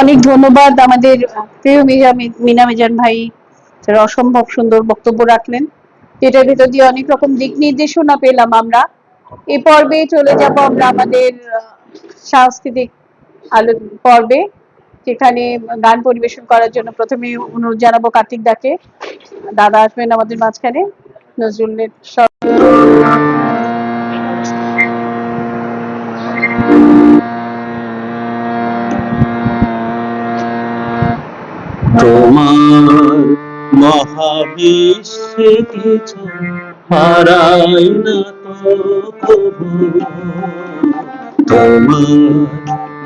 অনেক ধন্যবাদ আমাদের প্রিয় মিজা মিনা মিজান ভাই। যারা অসম্ভব সুন্দর বক্তব্য রাখলেন। যেটার ভিতর দিয়ে অনেক রকম দিক নির্দেশনা পেলাম আমরা। এ পর্বে চলে যাব আমরা আমাদের সাংস্কৃতিক আলো পর্বে, যেখানে গান পরিবেশন করার জন্য প্রথমে অনুরোধ জানাব কার্তিক দাকে। দাদা আসবেন আমাদের মাঝখানে। নজরুলের স্বর- তোমার মহাবিশ্বে কিছু হারাই না তো তোমার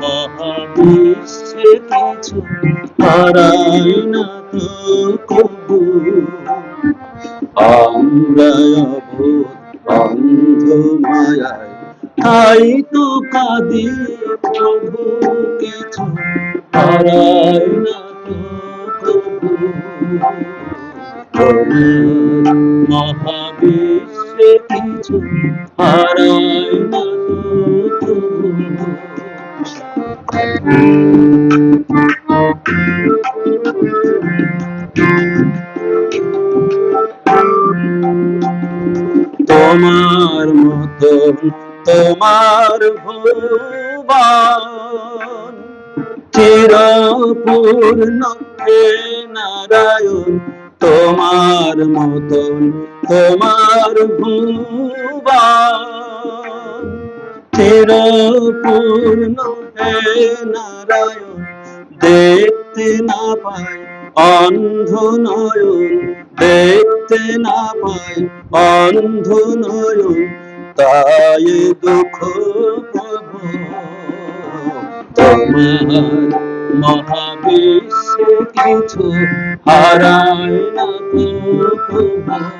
মহাবিশ্বে কিছু হারাই না তো আমরা অন্ধ মায়ায় তাই তো কাঁদি, প্রভু কিছু হারাই না তো মহাবিশ্বে কিছু তোমার মতন তোমার ভুবন চিরপূর্ণ তোমার চিরপূর্ণ হে নারায়ণ, দেখতে না পাই অন্ধ নয়ন, দেখতে না পাই অন্ধ নয়ন, তাই দুঃখ প্রভু তোমার মহাবিশ্বে কিছু হারায় না প্রভু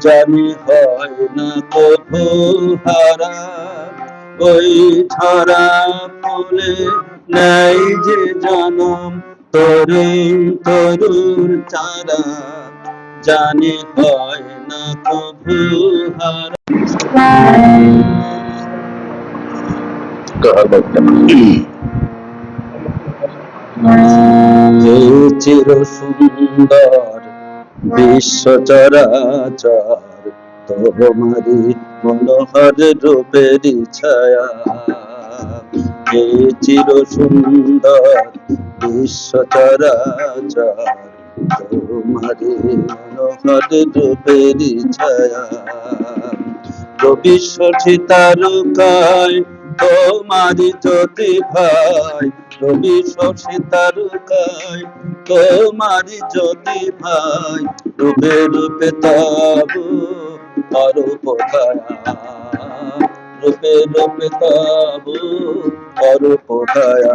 জানি হয় না কভু হারা। ওই ছড়া ফুলে নাই যে জনম তরুণ তরুর চারা। জানি হয় না কভু হারা। চির সুন্দর বিশ্ব চরাচর তোমারি মনোহর রূপের ছায়া। হে চির সুন্দর বিশ্ব চরাচর তোমারি মনোহর রূপের ছায়া। রবি শশী তারকায় তোমারি জ্যোতি ভাই। তোমারি জ্যোতি ভাই। রূপে রূপে তব অরূপকায়া রূপে রূপে অরূপকায়া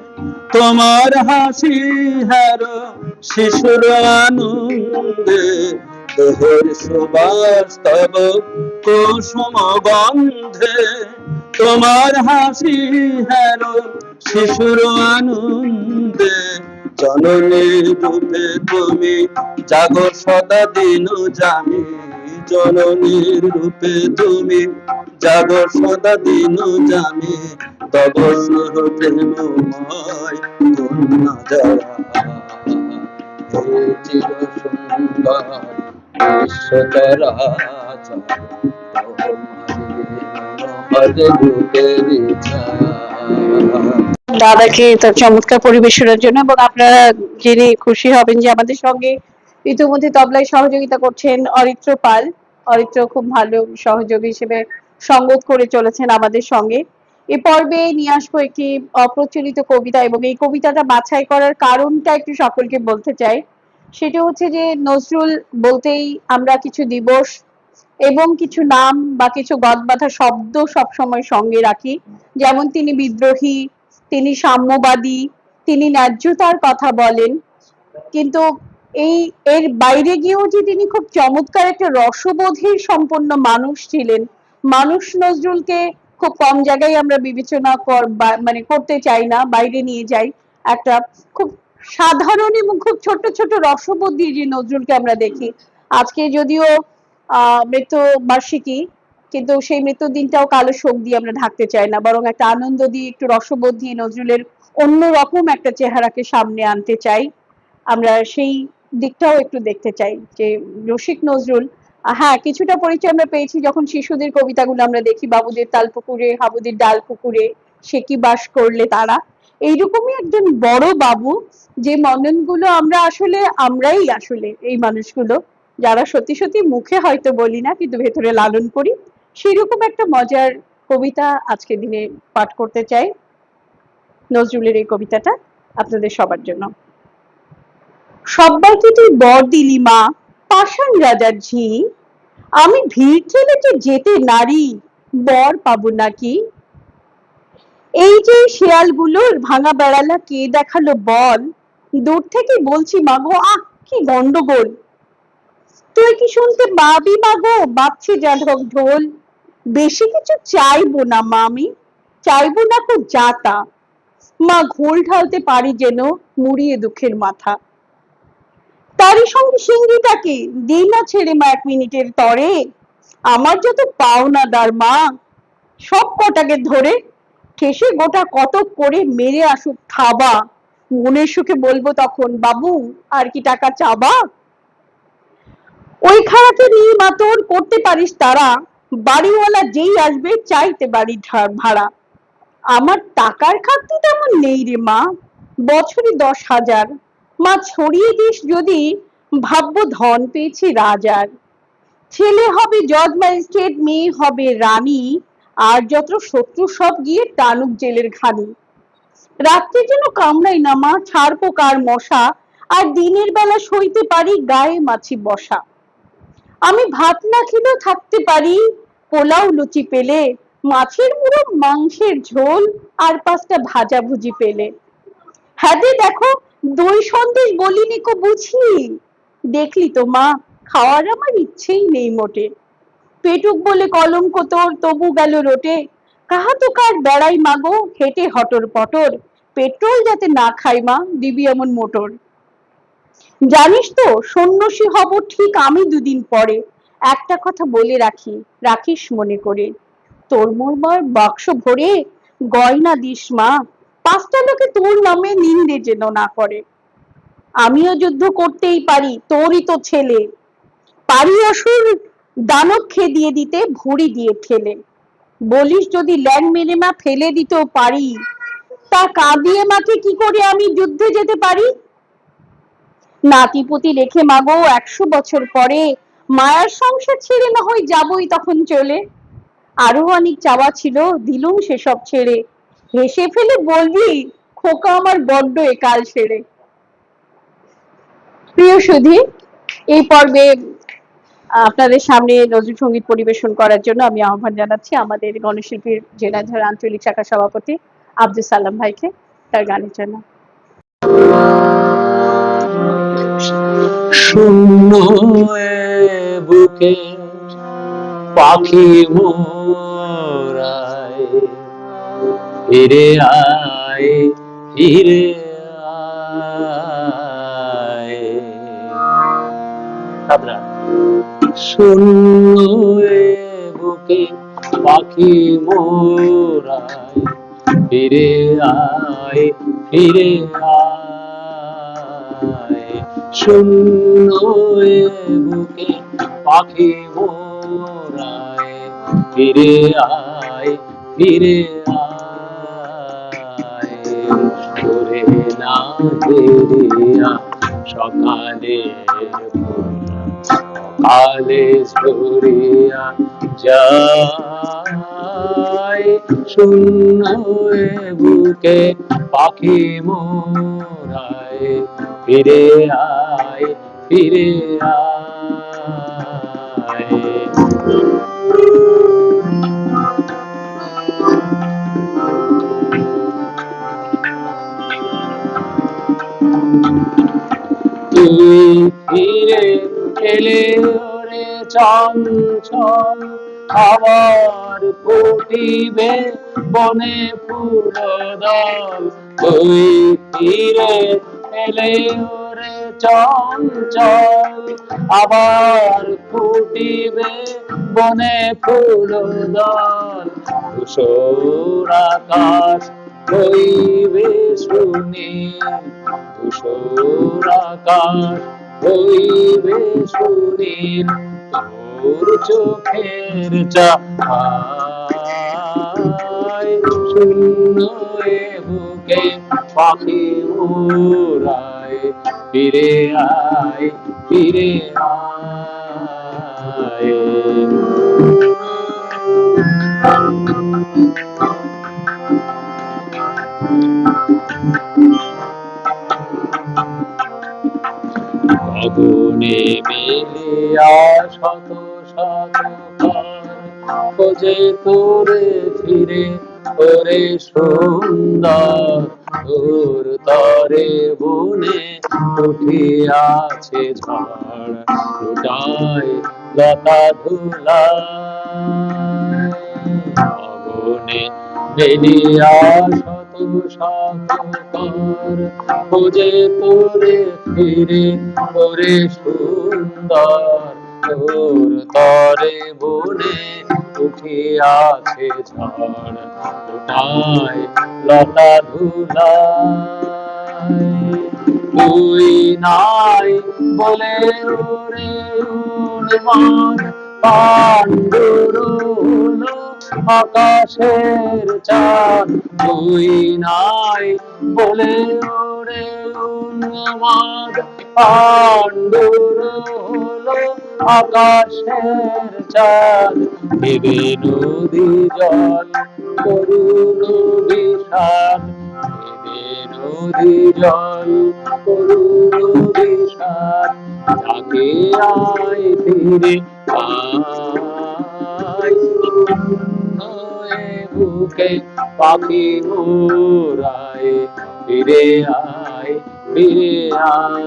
তোমার হাসি হার শিশুর আনন্দে, দেহের সুবাস তব কুসুম গন্ধে। তোমার হাসি হার শিশুর আনন্দে, জননী রূপে তুমি জাগো সদা দিন জামি জননীর রূপে তুমি সদা দিন তব স্নেহ দাদাকে তার চমৎকার পরিবেশনের জন্য এবং আপনারা জেনে খুশি হবেন যে আমাদের সঙ্গে ইতিমধ্যে তবলায় সহযোগিতা করছেন অরিত্র পাল। অরিত্র খুব ভালো সহযোগী হিসেবে সঙ্গত করে চলেছেন আমাদের সঙ্গে। এ পর্বে নিয়ে আসব একটি অপ্রচলিত কবিতা এবং এই কবিতাটা বাছাই করার কারণটা একটু সকলকে বলতে চাই। সেটা হচ্ছে যে, নজরুল বলতেই আমরা কিছু দিবস এবং কিছু নাম বা কিছু গদবাধা শব্দ সবসময় সঙ্গে রাখি। যেমন তিনি বিদ্রোহী, তিনি সাম্যবাদী, তিনি ন্যায্যতার কথা বলেন। কিন্তু এই, এর বাইরে গিয়েও যে তিনি খুব চমৎকার একটা রসবোধের সম্পন্ন মানুষ ছিলেন, মানুষ নজরুলকে খুব কম জায়গায় আমরা বিবেচনা কর মানে করতে চাই না, বাইরে নিয়ে যাই, একটা খুব সাধারণ এবং খুব ছোট ছোট রসবোধ দিয়ে যে নজরুলকে আমরা দেখি। আজকে যদিও আহ মৃত্যু বার্ষিকী, কিন্তু সেই মৃত্যুর দিনটাও কালো শোক দিয়ে আমরা ঢাকতে চাই না, বরং একটা আনন্দ দিয়ে, একটু রসবোধ দিয়ে নজরুলের অন্যরকম একটা চেহারাকে সামনে আনতে চাই। আমরা সেই দিকটাও একটু দেখতে চাই যে রসিক নজরুল হ্যাঁ কিছুটা পরিচয় আমরা পেয়েছি যখন শিশুদের কবিতাগুলো আমরা দেখি, বাবুদের তাল পুকুরে হাবুদের ডাল পুকুরে সে কি বাস করলে তারা? এইরকমই একজন বড় বাবু যে মননগুলো আমরা আসলে, আমরাই আসলে এই মানুষগুলো, যারা সত্যি সত্যি মুখে হয়তো বলি না, কিন্তু ভেতরে লালন করি সেরকম একটা মজার কবিতা আজকে দিনে পাঠ করতে চাই। নজরুলের এই কবিতাটা আপনাদের সবার জন্য। সব্বাইকে তুই বর দিলি মা? পাষাণ রাজার ঝি। আমি ভিড় ঠেলে তো যেতে নারী? বর পাবো নাকি? এই যে শেয়ালগুলোর ভাঙা বেড়ালা কে দেখাল বল? দূর থেকে বলছি মাগো আহ, কি গন্ডগোল। তুই কি শুনতে পাবি মাগো বাচ্চে যাধক ঢোল। বেশি কিছু চাইব না মা আমি, চাইব না তো। যাতা মা ঘোল ঢালতে পারি যেন, মুড়িয়ে দুঃখের মাথা। তারই সঙ্গে সিঙ্গিটাকে দিই না ছেড়ে মা এক মিনিটের তরে। আমার যত পাওনাদার মা, সব কটাকে ধরে ঠেসে গোটা কতক করে মেরে আসুক থাবা। মনের সুখে বলব তখন, বাবু, আর কি টাকা চাবা? ওই খাড়াকে নিয়ে মা তোর করতে পারিস তারা। বাড়িওয়ালা যেই আসবে চাইতে বাড়ি ভাড়া। আমার টাকার খাতি তেমন নেই রে মা। বছরে দশ হাজার। মা ছড়িয়ে দিস যদি ভাববো ধন পেয়েছি রাজার। ছেলে হবে জজ ম্যাজিস্ট্রেট, মেয়ে হবে রানী, আর যত শত্রু সব গিয়ে টানুক জেলের ঘানি রাত্রে যেন কামড়াই না মা, ছাড়বো কার মশা, আর দিনের বেলা সইতে পারি গায়ে মাছি বসা। আমি ভাত না খেলেও থাকতে পারি, পোলাও লুচি পেলে, মাছের মুড়ো, মাংসের ঝোল, আর পাঁচটা ভাজা ভুজি পেলে। হ্যাঁ দেখো দই সন্দেশ বলিনি কো বুঝি। দেখলি তো মা, খাওয়ার আমার ইচ্ছেই নেই মোটে। পেটুক বলে কলঙ্ক তোর, তবু গেল রোটে। কাহা তো কার বেড়াই মাগো, হেঁটে হটর পটর। পেট্রোল যাতে না খাই মা, দিবি এমন মোটর। জানিস তো, সন্ন্যাসী হব ঠিক আমি দুদিন পরে। একটা কথা বলে রাখি, রাখিস মনে করে। তোর মোরমার বাক্স ভরে গয়না দিস মা। পাঁচটা লোকে তোর নামে নিন্দে যেন না করে। আমিও যুদ্ধ করতেই পারি, তোরই তো ছেলে। পারি অসুর দানব খেদিয়ে দিতে, ভুড়ি দিয়ে ঠেলে। বলিস যদি ল্যাং মেরে মা ফেলে দিতেও পারি, তা কাঁদিয়ে মাকে কি করে আমি যুদ্ধে যেতে পারি? নাতিপুতি রেখে মাগো, একশো বছর পরে মায়ার সংসার ছেড়ে না হয় যাবই তখন চলে। আরও অনেক চাওয়া ছিল, দিলুম সেসব ছেড়ে। হেসে ফেলে বলবি, খোকা আমার বড্ড একাল ছেড়ে প্রিয় সুধী, এই পর্বে আপনাদের সামনে নজরুল সংগীত পরিবেশন করার জন্য আমি আহ্বান জানাচ্ছি আমাদের গণশিল্পীর জেলাধার আঞ্চলিক শাখা সভাপতি আব্দুল সালাম ভাইকে তার গানের জন্য। শূন্য বুকে পাখি মোরায় ফিরে আয় ফিরে আয়। বুকে পাখি মোরায় ফিরে আয় ফিরে আয়। শূন্য বুকে পাখি মোরায় ফিরে আয়, ফিরে না দেরিয়া সকালে সকালে ঝরিয়া যায় শূন্য বুকে পাখি মোরায় ফিরে আয় ফিরে আয়। তুই ফিরে এলে ওরে চঞ্চল আবার ফুটিবে, বনে ফুলদল তুই ফিরে এলে ওরে চঞ্চল আবার ফুটিবে, বনে ফুলদল ধূসর আকাশ হইবে শুনি ধূসর আকাশ, হইবে সুনীল তোর চোখের চাহায় শূন্য বুকে পাখি উড়ায়, ফিরে আয় ফিরে আয়। গগনে মিলিয়া শত শত খোঁজে তোরে ফিরে, ওরে সুন্দর তোর তরে বনে উঠিয়াছে ঝড় লুটায় লতা ধুলা শত শত কর খোঁজে ফিরে, ওরে সুন্দর তোর তরে বনে উঠিয়াছে ঝড়। লুটায় লতা ধুলায় তুই নাই বলে ওরে হলো আকাশের চাঁদ তুই নাই বলে ওরে উন্মাদ পাণ্ডুর হলো আকাশের চাঁদ। দেবে নদী জল করুণ বিষাদ দেবে নদী জল করুণ বিষাদ যাকে আয় ফিরে বুকে পাখি মোরায় ফিরে আয় ফিরে আয়।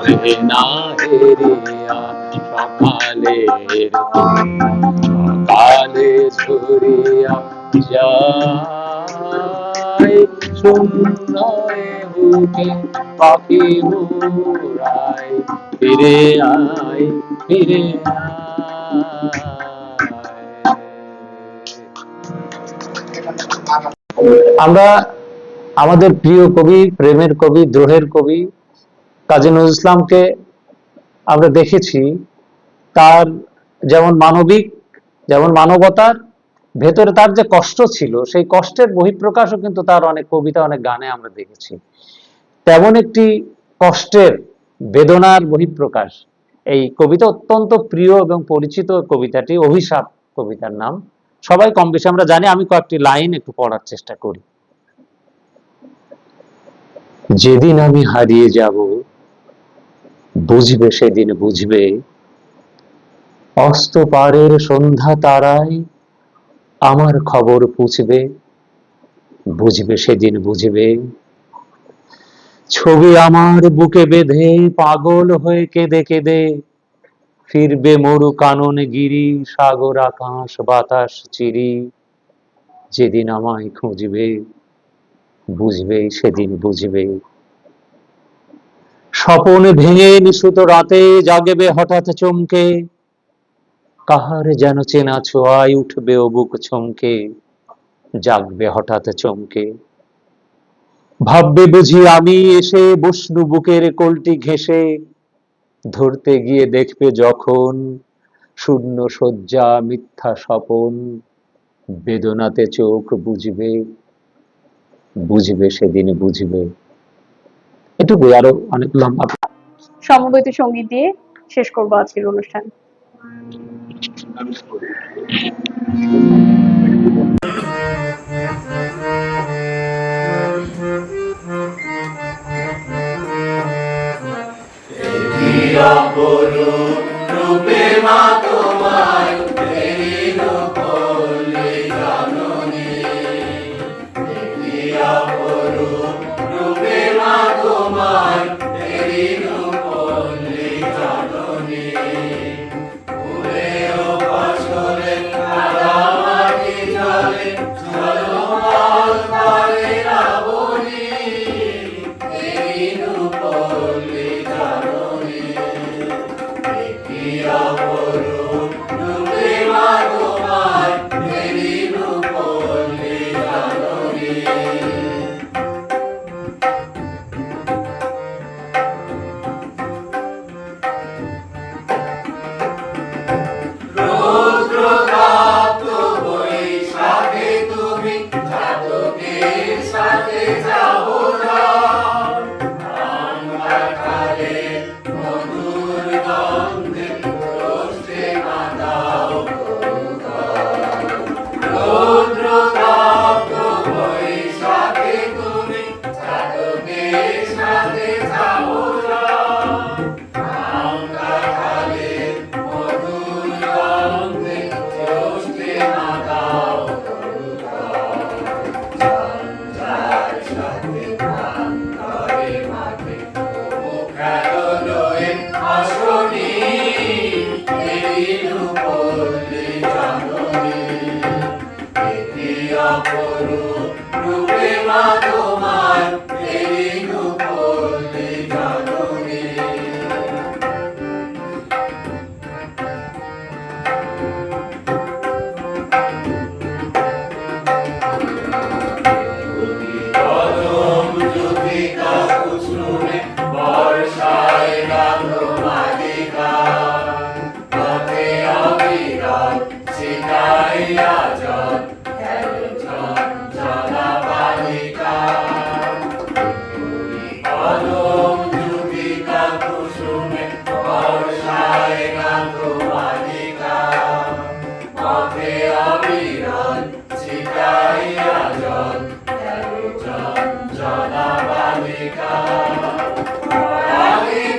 ওরে না হেরিয়া সকালের সকালে ছড়িয়া যায়। শূন্য এ পাখি মুরায় ফিরে আয় ফিরে আয়। আমরা আমাদের প্রিয় কবি, প্রেমের কবি, দ্রোহের কবি কাজী নজরুল ইসলামকে আমরা দেখেছি, তার যেমন মানবিক, যেমন মানবতার ভেতরে তার যে কষ্ট ছিল, সেই কষ্টের বহিঃপ্রকাশও কিন্তু তার অনেক কবিতা, অনেক গানে আমরা দেখেছি। তেমন একটি কষ্টের বেদনার বহিঃপ্রকাশ, এই কবিতা অত্যন্ত প্রিয় এবং পরিচিত কবিতাটি অভিশাপ কবিতার নাম। সবাই কম বেশি আমরা জানি, আমি কয়েকটি লাইন একটু পড়ার চেষ্টা করি। যেদিন আমি হারিয়ে যাব, বুঝবে সেদিন বুঝবে। অস্ত পারের সন্ধ্যা তারায় আমার খবর পুছবে, বুঝবে সেদিন বুঝবে। ছবি আমার বুকে বেঁধে পাগল হয়ে কেঁদে কেঁদে ফিরবে মরু কানন গিরি, সাগর আকাশ বাতাস চিরি, যেদিন আমায় খুঁজবে। বুঝবে সেদিন বুঝবে স্বপন ভেঙে নিশুত রাতে জাগবে হঠাৎ চমকে। কাহার যেন চেনা ছোঁয়ায় উঠবে ও বুক চমকে, জাগবে হঠাৎ চমকে। ভাববে বুঝি আমি এসে বসনু বুকের কোলটি ঘেঁষে, ধরতে গিয়ে দেখবে যখন শূন্য শয্যা মিথ্যা স্বপন, বেদনাতে চোখ বুঝবে বুঝবে সেদিন বুঝবে। এটুকুই আরও অনেক লম্বা। সমবেত সংগীত দিয়ে শেষ করব আজকের অনুষ্ঠান। রূপে মাতা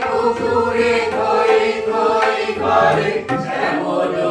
পুকুরে কই কই করে শ্যামল